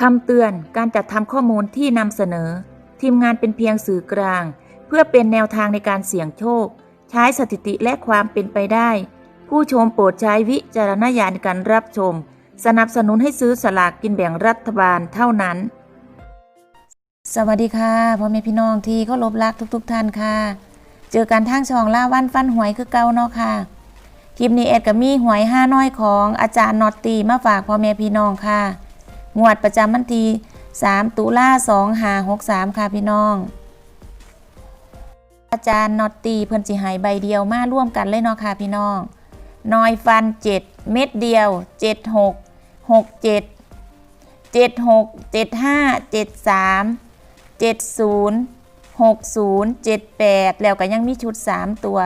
คำเตือนการจัดทำข้อมูลที่นำเสนอ ทีมงานเป็นเพียงสื่อกลาง เพื่อเป็นแนวทางในการเสี่ยงโชค ใช้สถิติและความเป็นไปได้ ผู้ชมโปรดใช้วิจารณญาณในการรับชม สนับสนุนให้ซื้อสลากกินแบ่งรัฐบาลเท่านั้น สวัสดีค่ะพ่อแม่พี่น้องที่เคารพรักทุกๆท่านค่ะ เจอกันทางช่องล่าวันฟันหวยคือเก่าเนาะค่ะคลิปนี้แอดกับมีหวยห้าน้อยของอาจารย์นอตตีมาฝากพ่อแม่พี่น้องค่ะ งวดประจำวันที่3ตุลา2 5 6 3 ค่ะพี่น้อง อาจารย์นอตตีเพิ่นสิหายใบเดียวมาร่วมกันเลยเนาะค่ะพี่น้องนอยฟัน 7 เม็ดเดียว 76 67 76 75 73 70 60 78 แล้วก็ยังมีชุด 3 ตัว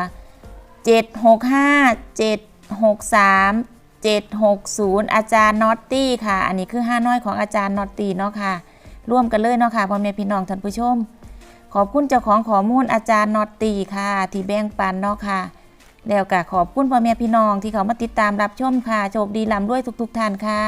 765 763 760 อาจารย์นอตตี้ค่ะ อันนี้คือห้าน้อยของอาจารย์นอตตี้เนาะค่ะ ร่วมกันเลยเนาะค่ะพ่อแม่พี่น้องท่านผู้ชม ขอบคุณเจ้าของข้อมูลอาจารย์นอตตี้ค่ะ ที่แบ่งปันเนาะค่ะ แล้วก็ขอบคุณพ่อแม่พี่น้องที่เขามาติดตามรับชมค่ะ โชคดีลำด้วยทุกๆท่านค่ะ